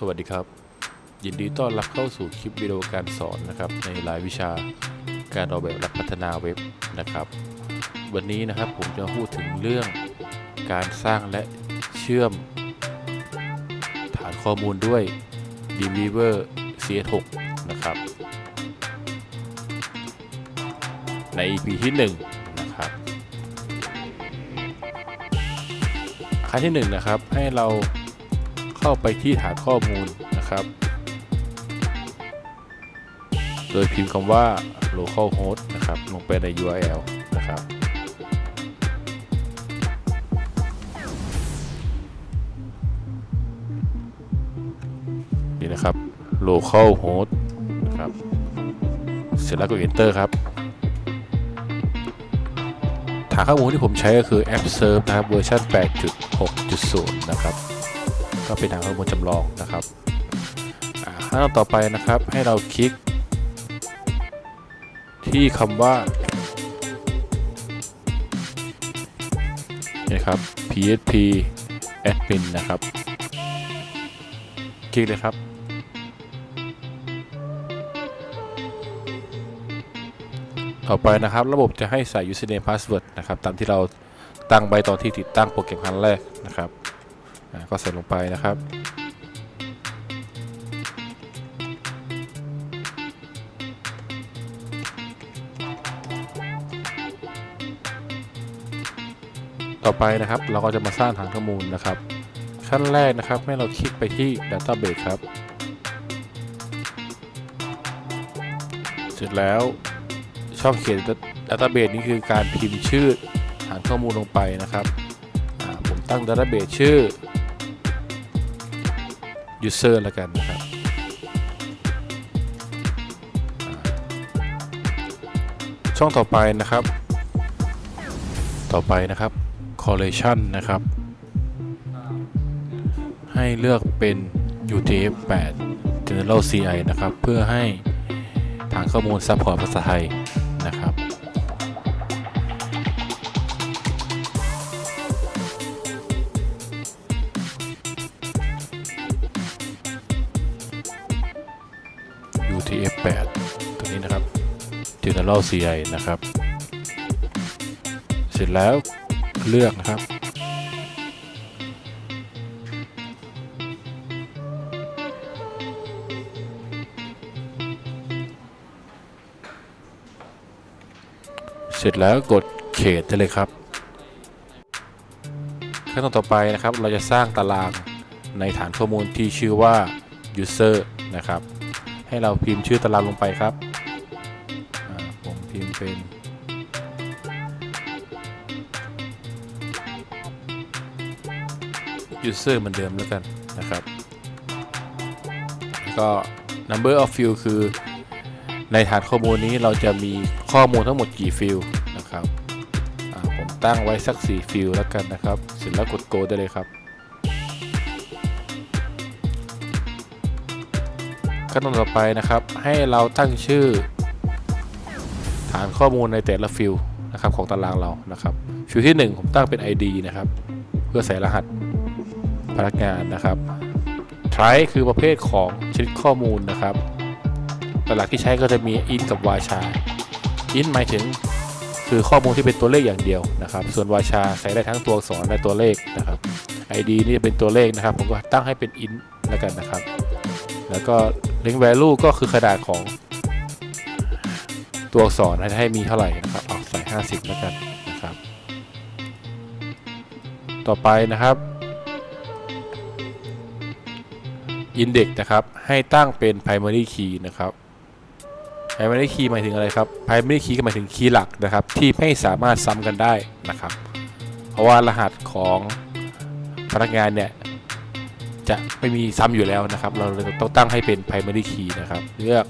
สวัสดีครับ ยินดีต้อนรับเข้าสู่คลิปวิดีโอการสอนนะครับในรายวิชาการออกแบบและพัฒนาเว็บนะครับ วันนี้นะครับผมจะพูดถึงเรื่องการสร้างและเชื่อม ฐานข้อมูลด้วย Dreamweaver CS6 นะครับ ใน EP ที่ 1 นะครับขั้นที่ 1 นะครับให้เรา เข้าไปที่ฐานข้อมูลนะครับ โดยพิมพ์คำว่า localhost นะครับลงไปใน URL นะครับ นี่นะครับ localhost นะครับ เสร็จแล้วก็ enter ครับฐานข้อมูลที่ผมใช้ก็คือ App Serve นะครับเวอร์ชัน8.6.0 นะครับ ก็เป็นฐานข้อมูลจำลองนะครับขั้นตอนต่อไปนะครับให้เราคลิก ที่คำว่านี่ครับ php admin นะครับ คลิกเลยครับ ต่อไปนะครับระบบจะให้ใส่ username password นะครับ ตามที่เราตั้งไว้ตอนที่ติดตั้งโปรแกรมครั้งแรกนะครับ ก็ใส่ลงไปนะครับต่อไปนะครับเราก็จะมาสร้างฐานข้อมูลนะครับ ขั้นแรกนะครับให้เราคลิกไปที่ Database ครับ เสร็จแล้วช่องเขียน Database นี่คือการพิมพ์ชื่อฐานข้อมูลลงไปนะครับผมตั้ง Database ชื่อ User แล้วกันนะครับช่องต่อไปนะครับ ต่อไปนะครับ Correlation นะครับ ให้เลือกเป็น UTF-8 General CI นะครับ เพื่อให้ฐานข้อมูลซัพพอร์ตภาษาไทยนะครับ General CI นะครับ เสร็จแล้วเลือกนะครับ เสร็จแล้วกดเขตได้เลยครับขั้นตอนต่อไปนะครับ เราจะสร้างตารางในฐานข้อมูลที่ชื่อว่า user นะครับ ให้เราพิมพ์ชื่อตารางลงไปครับ ผมพิมพ์เป็น user เหมือนเดิมแล้วกันนะครับ ก็ number of field คือในฐานข้อมูลนี้เราจะมีข้อมูลทั้งหมดกี่ฟิลนะครับผมตั้งไว้สัก 4 ฟิลแล้วกันนะครับ เสร็จแล้วกด go ได้เลยครับขั้นตอนต่อไปนะครับ ให้เราตั้งชื่อานข้อมูลในแต่ละฟิลด์นะครับของตารางเรานะครับฟิลด์ที่ 1 ผมตั้งเป็น ID นะครับ เพื่อใส่รหัสพนักงานนะครับ try คือประเภทของชนิดข้อมูลนะครับหลักที่ใช้ก็จะมี int กับ varchar int หมายถึงคือข้อมูลที่เป็นตัวเลขอย่างเดียวนะครับ ส่วน varchar ใส่ได้ทั้งตัวอักษรและตัวเลขนะครับ id นี่จะเป็นตัวเลขนะครับ ผมก็ตั้งให้เป็น int แล้วกันนะครับ แล้วก็ link value ก็คือขนาดของ ตัวอักษรให้มีเท่าไหร่นะครับเอาใส่ 50 แล้วกันนะครับ ต่อไปนะครับ index นะครับ ให้ตั้งเป็น primary key นะครับ primary key หมายถึงอะไรครับ primary key ก็หมายถึงคีย์หลักนะครับ ที่ไม่สามารถซ้ำกันได้นะครับ เพราะว่ารหัสของพนักงานเนี่ยจะไม่มีซ้ำอยู่แล้วนะครับ เราเลยต้องตั้งให้เป็น primary key นะครับ เลือก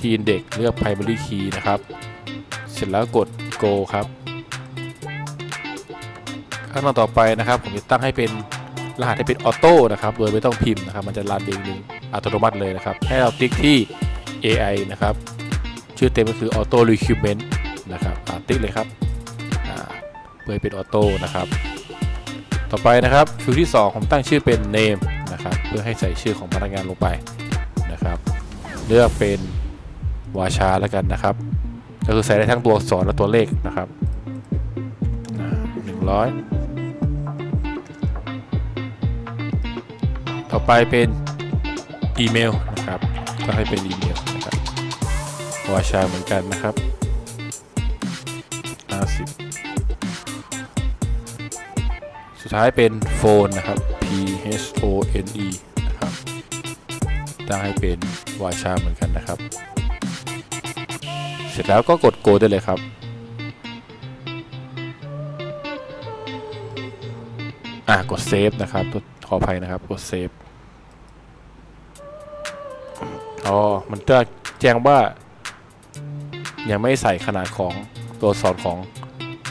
key index เลือก primary key นะครับ เสร็จแล้วกด go ครับขั้นตอนต่อไปนะครับ ผมจะตั้งให้เป็นรหัสให้เป็นออโต้นะครับโดยไม่ต้องพิมพ์นะครับ มันจะรันเองอัตโนมัติเลยนะครับ ให้เราติ๊กที่ AI นะครับ ชื่อเต็มก็คือ Auto Recruitment นะครับติ๊กเลยครับเพื่อเป็นออโต้นะครับ ต่อไปนะครับฟิลที่ 2 ผมตั้งชื่อเป็น name นะครับ เพื่อให้ใส่ชื่อของพนักงานลงไปนะครับ เลือกเป็น วาชาแล้วกันนะครับ ก็คือใส่ได้ทั้งตัวอักษรและตัวเลขนะครับหนึ่งร้อยต่อไปเป็นอีเมลนะครับก็ให้เป็นอีเมลนะครับวาชาเหมือนกันนะครับ50สุดท้ายเป็นโฟนนะครับ P H O N E นะครับตั้งให้เป็นวาชาเหมือนกันนะครับ ร็จแล้วก็กด go ได้เลยครับ อะกด save นะครับตัวขออภัยนะครับกด save อ๋อมันจะแจ้งว่า ยังไม่ใส่ขนาดของตัวอักษรของ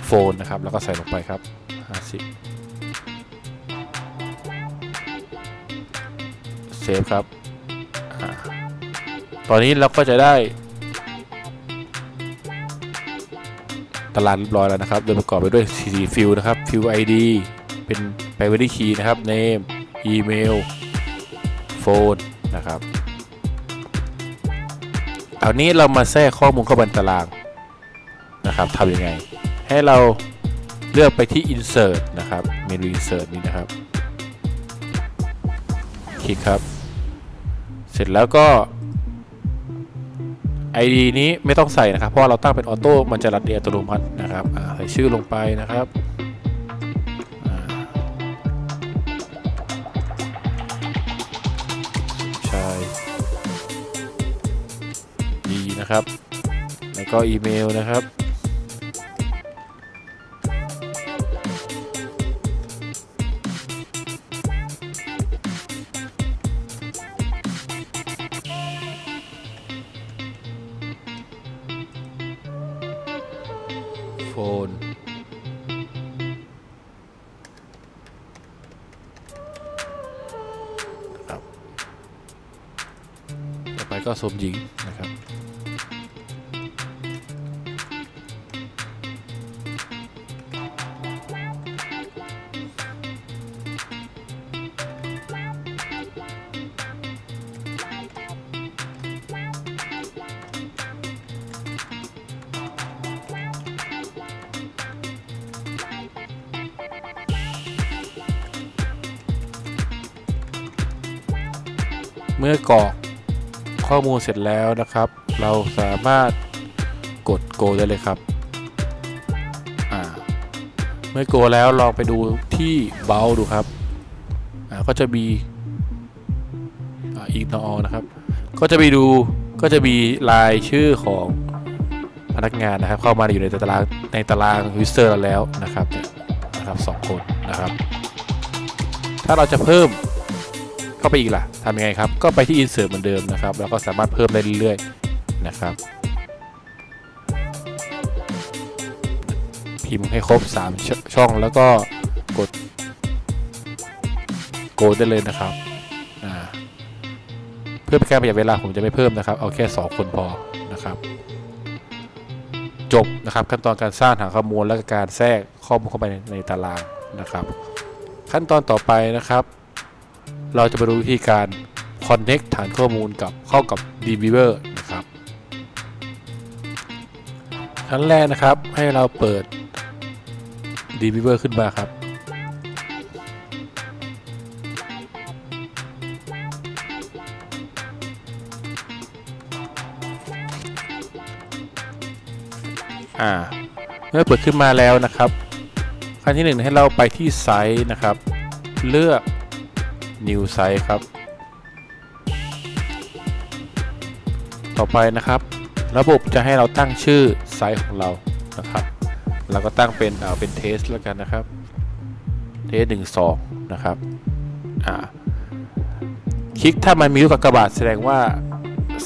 โฟนนะครับ แล้วก็ใส่ลงไปครับ50เซฟครับอตอนนี้เราก็จะได้ ตารางเรียบร้อยแล้วนะครับ โดยประกอบไปด้วย4ฟิลนะครับ ฟิล ID เป็น private key นะครับ name email phone นะครับคราวนี้เรามาแทรกข้อมูลเข้าบนตารางนะครับทำยังไง ให้เราเลือกไปที่ insert นะครับ เมนู insert นี้นะครับ คลิกครับ เสร็จแล้วก็ ID นี้ไม่ต้องใส่นะครับ เพราะว่าเราตั้งเป็นออโต้มันจะรันเองอัตโนมัตินะครับใส่ชื่อลงไปนะครับใช่ดีนะครับ แล้วก็อีเมลนะครับ ก็สมหญิงนะครับเมื่อกรอก ข้อมูลเสร็จแล้วนะครับ เราสามารถกด go ได้เลยครับเมื่อ go แล้วลองไปดูที่เบลดูครับก็จะมีอ่า ignore นะครับ ก็จะไปดูก็จะมีรายชื่อของพนักงานนะครับ เข้ามาอยู่ในตารางในตาราง user เราแล้วนะครับเนี่ยนะครับสองคนนะครับ ถ้าเราจะเพิ่ม เข้าไปอีกล่ะทำยังไงครับ ก็ไปที่ insert เหมือนเดิมนะครับ แล้วก็สามารถเพิ่มได้เรื่อยๆนะครับ พิมพ์ให้ครบ 3 ชช่องแล้วก็กดโกได้เลยนะครับ เพื่อเป็นการประหยัดเวลาผมจะไม่เพิ่มนะครับ เอาแค่ 2 คนพอนะครับ จบนะครับขั้นตอนการสร้างฐานข้อมูลและการแทรกข้อมูลเข้าไปในตารางนะครับ ขั้นตอนต่อไปนะครับ เราจะไปดูวิธีการ connect ฐานข้อมูลกับเข้ากับ DBeaver นะครับ ขั้นแรกนะครับให้เราเปิด DBeaver ขึ้นมาครับ อ่า เมื่อเปิดขึ้นมาแล้วนะครับ ขั้นที่หนึ่งให้เราไปที่ไซต์นะครับ เลือก New Site ครับ ต่อไปนะครับ ระบบจะให้เราตั้งชื่อไซต์ของเรานะครับเราก็ตั้งเป็นเอาเป็นเทสแล้วกันนะครับเทสหนึ่งสองนะครับอ่าคลิกถ้ามันมีลูกกากบาทแสดงว่า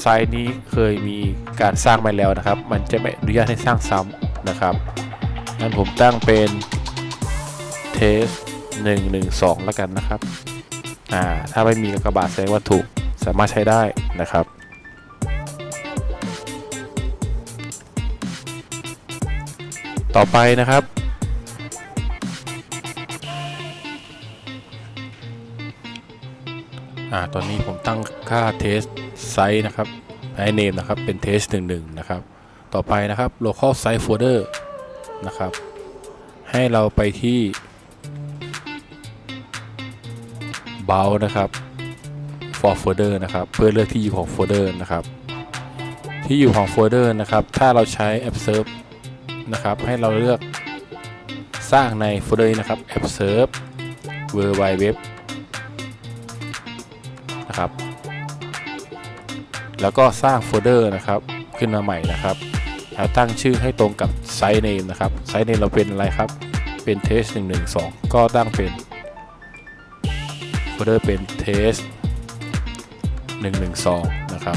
ไซต์นี้เคยมีการสร้างมาแล้วนะครับ มันจะไม่อนุญาตให้สร้างซ้ำนะครับงั้นผมตั้งเป็นเทสหนึ่งหนึ่งสองแล้วกันนะครับ อ่าถ้าไม่มีกากบาทแสดงว่าถูกสามารถใช้ได้นะครับต่อไปนะครับ อ่า ตอนนี้ผมตั้งค่า test size นะครับให้ name นะครับ เป็น test 11นะครับ ต่อไปนะครับ local site folder นะครับ ให้เราไปที่ b o w นะครับ for folder นะครับ เพื่อเลือกที่อยู่ของโฟลเดอร์นะครับ ที่อยู่ของโฟลเดอร์นะครับ ถ้าเราใช้ app serve นะครับ ให้เราเลือกสร้างในโฟลเดอร์นะครับ app serve w w w นะครับ แล้วก็สร้างโฟลเดอร์นะครับ ขึ้นมาใหม่นะครับแล้วตั้งชื่อให้ตรงกับไซต์เนมนะครับ ไซต์เนมเราเป็นอะไรครับ เป็น test 112 ก็ตั้งเป็น โฟลเดอร์เป็น test 112 นะครับ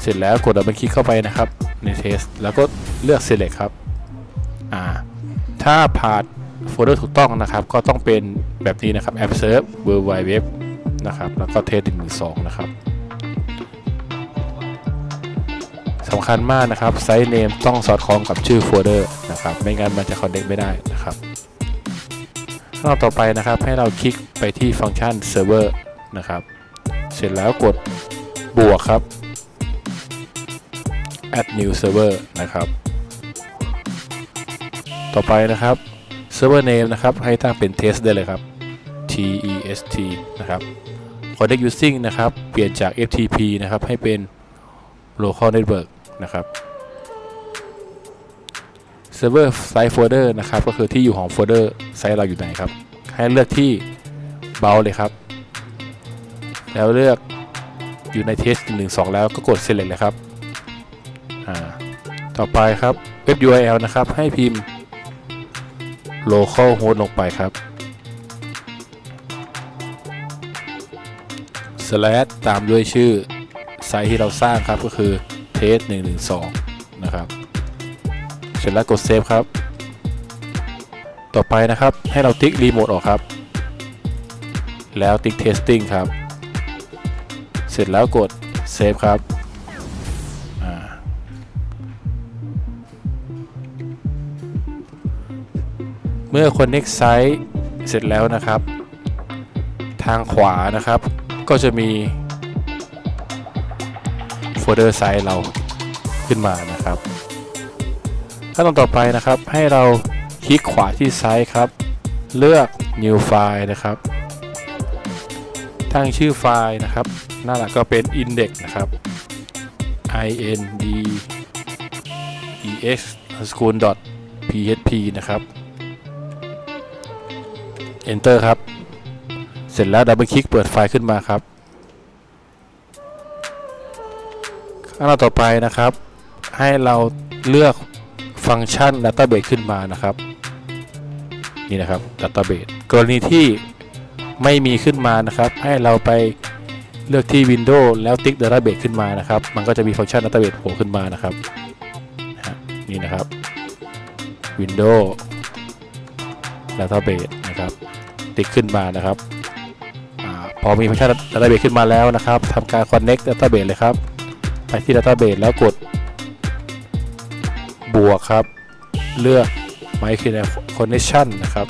เสร็จแล้วกดดับเบิลคลิกเข้าไปนะครับ ใน test แล้วก็เลือก select ครับ อ่า ถ้าผ่านโฟลเดอร์ถูกต้องนะครับ ก็ต้องเป็นแบบนี้นะครับ app serve w w w นะครับ แล้วก็ test 112 นะครับสำคัญมากนะครับไซต์เนมต้องสอดคล้องกับชื่อโฟลเดอร์นะครับ ไม่งั้นมันจะคอนเน c t ไม่ได้นะครับ ขั้นตอนต่อไปนะครับ ให้เราคลิกไปที่ฟังก์ชัน Server นะครับ เสร็จแล้วกดบวกครับ add new server นะครับ ต่อไปนะครับ server name นะครับ ให้ตั้งเป็น test ได้เลยครับ t e s t นะครับ connect using นะครับ เปลี่ยนจาก ftp นะครับ ให้เป็น local network นะครับ server site folder นะครับ ก็คือที่อยู่ของโฟลเดอร์ไซต์เราอยู่ไหนครับ ให้เลือกที่เบาเลยครับ แล้วเลือกอยู่ใน test 1 2 แล้วก็กด select เลยครับต่อไปครับ web URL นะครับ ให้พิมพ์ local host ลงไปครับ slash ตามด้วยชื่อไซต์ที่เราสร้างครับก็คือ test 112นะครับ เสร็จแล้วกดเซฟครับ ต่อไปนะครับให้เราติ๊กรีโมทออกครับ แล้วติ๊ก testing ครับ เสร็จแล้วกดเซฟครับเมื่อ connect site เสร็จแล้วนะครับ ทางขวานะครับ ก็จะมีโฟลเดอร์ไซต์เราขึ้นมานะครับ ขั้นตอนต่อไปนะครับ ให้เราคลิกขวาที่ไซต์ครับ เลือก new file นะครับตั้งชื่อไฟล์นะครับหน้าหลักก็เป็น index นะครับ i n d e x school php นะครับ enter ครับ เสร็จแล้วดับเบิลคลิกเปิดไฟล์ขึ้นมาครับขั้นตอนต่อไปนะครับ ให้เราเลือก ฟังก์ชัน Database ขึ้นมานะครับ นี่นะครับ Database กรณีที่ไม่มีขึ้นมานะครับ ให้เราไปเลือกที่ Windows แล้วติ๊ก Database ขึ้นมานะครับ มันก็จะมีฟังก์ชัน Database โผล่ขึ้นมานะครับนี่นะครับ Windows Database นะครับ ติ๊กขึ้นมานะครับอพอมีฟังก์ชัน Database ขึ้นมาแล้วนะครับทำการ Connect Database เลยครับ ไปที่ Database แล้วกด บวกครับ เลือก My Connection นะครับ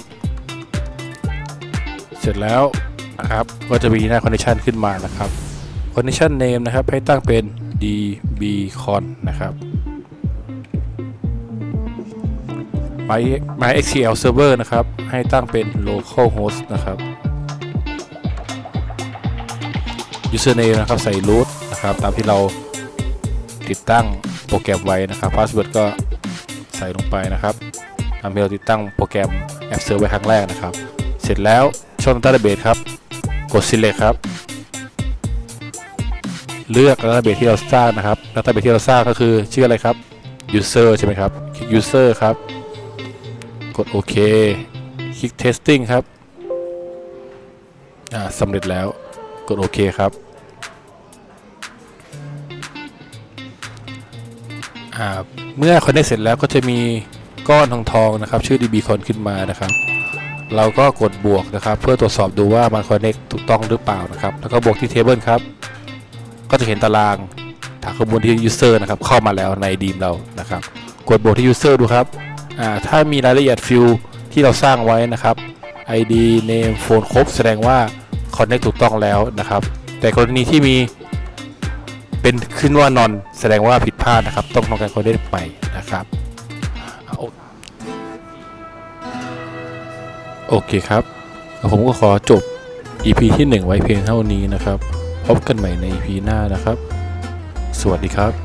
เสร็จแล้วนะครับก็จะมีหน้า Connection ขึ้นมานะครับ Connection Name นะครับให้ตั้งเป็น dbcon นะครับ My MySQL Server นะครับ ให้ตั้งเป็น localhost นะครับ Username นะครับใส่ root นะครับ ตามที่เราติดตั้งโปรแกรมไว้นะครับ Password ก็ ใส่ลงไปนะครับตามที่เราติดตั้งโปรแกรม App Server ไว้ครั้งแรกนะครับ เสร็จแล้วช่อง Database ครับ กด Select ครับ เลือก Database ที่เราสร้างนะครับ Database ที่เราสร้างก็คือชื่ออะไรครับ User ใช่ไหมครับ คลิก User ครับ กดโอเค คลิก Testing ครับอ่าสำเร็จแล้วกดโอเคครับ เมื่อ Connect เสร็จแล้วก็จะมีก้อนทองทองนะครับ ชื่อ dbcon ขึ้นมานะครับ เราก็กดบวกนะครับ เพื่อตรวจสอบดูว่ามัน Connect ถูกต้องหรือเปล่านะครับ แล้วก็บวกที่ Table ครับ ก็จะเห็นตารางฐานข้อมูลที่ User นะครับ เข้ามาแล้วในดีมเรานะครับ กดบวกที่ User ดูครับอ่าถ้ามีรายละเอียดฟิลที่เราสร้างไว้นะครับ ID name phone ครบแสดงว่า Connect ถูกต้องแล้วนะครับ แต่กรณีที่มี เป็นขึ้นว่านอนแสดงว่าผิดพลาดนะครับ ต้องทำการโคเดตใหม่นะครับเอโอเคครับ ผมก็ขอจบ EP ที่ 1 ไว้เพียงเท่านี้นะครับ พบกันใหม่ใน EP หน้านะครับ สวัสดีครับ